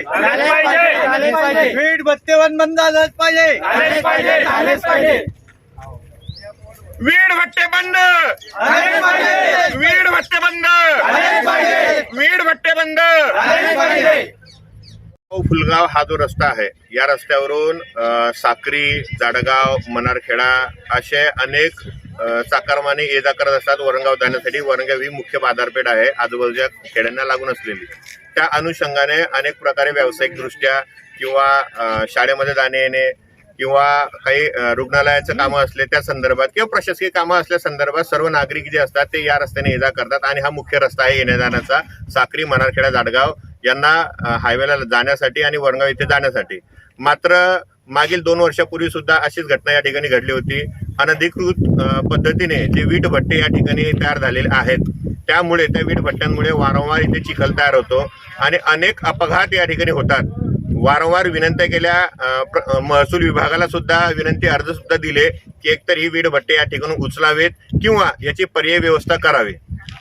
पाहिजे. पाहिजे वीट भट्टे बंद बंद. झालंच पाहिजे. वीड भट्टे बंद. वीड भट्टे बंद. वीड भट्टे बंद फुलगाव हा जो रस्ता आहे या रस्त्यावरून साक्री जाडगाव मनारखेडा असे अनेक चाकारमाने ये जा करत असतात. वरंगाव जाण्यासाठी वरंगाव ही मुख्य बाजारपेठ आहे. आजूबाजूच्या खेड्यांना लागून असलेली. त्या अनुषंगाने अनेक प्रकारे व्यावसायिक दृष्ट्या किंवा शाळेमध्ये जाणे येणे किंवा काही रुग्णालयाचं कामं असले त्या संदर्भात किंवा प्रशासकीय कामं असल्या संदर्भात सर्व नागरिक जे असतात ते या रस्त्याने ये जा करतात आणि हा मुख्य रस्ता आहे येण्या जाण्याचा साक्री मनारखेडा जाडगाव यांना हायवेला जाण्यासाठी आणि वरगाव इथे जाण्यासाठी. मात्र मागील दोन वर्षापूर्वी सुद्धा अशीच घटना या ठिकाणी घडली होती. अनधिकृत पद्धतीने जे वीट भट्टे या ठिकाणी तयार झालेले आहेत त्यामुळे त्या वीट भट्ट्यांमुळे वारंवार इथे चिखल तयार होतो आणि अनेक अपघात या ठिकाणी होतात. वारंवार विनंत्या केल्या प्र- महसूल विभागाला सुद्धा विनंती अर्ज सुद्धा दिले की एकतर ही वीट भट्टे या ठिकाणी उचलावेत किंवा याची पर्यायी व्यवस्था करावी.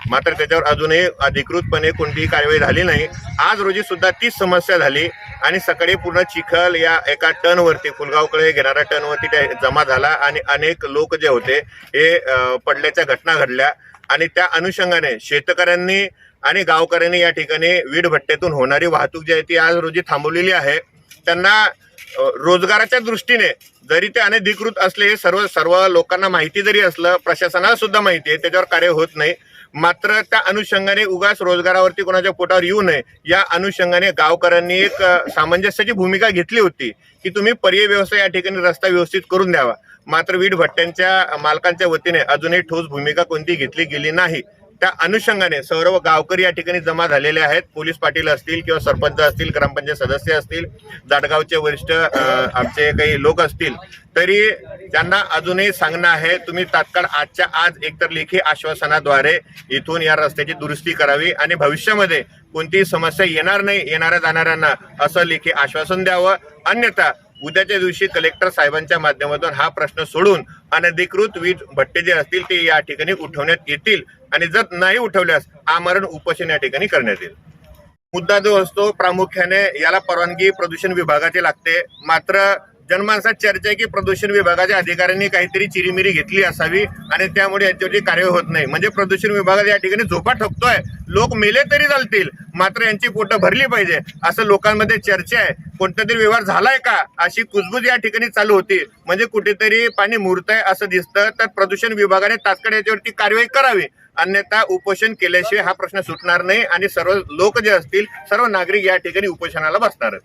मात्र त्याच्यावर अजूनही अधिकृतपणे कोणतीही कारवाई झाली नाही. आज रोजी सुद्धा तीच समस्या झाली. आणि सकाळी पूर्ण चिखल या एका टनवरती फुलगावकडे घेणाऱ्या टनवरती त्या जमा झाला आणि अनेक लोक जे होते हे पडल्याच्या घटना घडल्या आणि त्या अनुषंगाने शेतकऱ्यांनी आणि गावकऱ्यांनी या ठिकाणी वीडभट्टेतून होणारी वाहतूक जी आहे ती आज रोजी थांबवलेली आहे. त्यांना रोजगाराच्या दृष्टीने जरी ते अनधिकृत असले सर्व सर्व लोकांना माहिती जरी असलं प्रशासनाला सुद्धा माहिती आहे त्याच्यावर कार्य होत नाही. मात्र त्या अनुषंगाने उगाच रोजगारावरती कोणाच्या पोटावर येऊ नये. या अनुषंगाने गावकऱ्यांनी एक सामंजस्याची भूमिका घेतली होती की तुम्ही पर्याय व्यवस्था या ठिकाणी रस्ता व्यवस्थित करून द्यावा. मात्र वीट भट्ट्यांच्या मालकांच्या वतीने अजूनही ठोस भूमिका कोणती घेतली गेली नाही. त्या अनुषंगाने सर्व गावकरी या ठिकाणी जमा झालेले आहेत. पोलीस पाटील असतील किंवा सरपंच असतील ग्रामपंचायत सदस्य असतील जाडगावचे वरिष्ठ आमचे काही लोक असतील तरी त्यांना अजूनही सांगणं आहे तुम्ही तात्काळ आजच्या आज एकतर लेखी आश्वासनाद्वारे इथून या रस्त्याची दुरुस्ती करावी आणि भविष्यामध्ये कोणतीही समस्या येणार नाही येणाऱ्या जाणाऱ्यांना असं लेखी आश्वासन द्यावं. अन्यथा उद्याच्या दिवशी कलेक्टर साहेबांच्या माध्यमातून हा प्रश्न सोडून अनधिकृत वीज भट्टे जे असतील ते या ठिकाणी उठवण्यात येतील. आणि जर नाही उठवल्यास आमरण उपोषण या ठिकाणी करण्यात येईल. मुद्दा जो असतो प्रामुख्याने याला परवानगी प्रदूषण विभागाची लागते. मात्र जनमानसात चर्चा आहे की प्रदूषण विभागाच्या अधिकाऱ्यांनी काहीतरी चिरीमिरी घेतली असावी आणि त्यामुळे यांच्यावरती कार्यवाही होत नाही. म्हणजे प्रदूषण विभागात या ठिकाणी झोपा ठोकतोय. लोक मेले तरी चालतील. मात्र यांची पोटं भरली पाहिजे. असं लोकांमध्ये चर्चा आहे. कोणता तरी व्यवहार झालाय का? अशी कुजबूज या ठिकाणी चालू होती. म्हणजे कुठेतरी पाणी मुरतंय असं दिसतं. तर प्रदूषण विभागाने तात्काळ याच्यावरती कारवाई करावी. अन्यथा उपोषण केल्याशिवाय हा प्रश्न सुटणार नाही आणि सर्व लोक जे असतील सर्व नागरिक या ठिकाणी उपोषणाला बसणार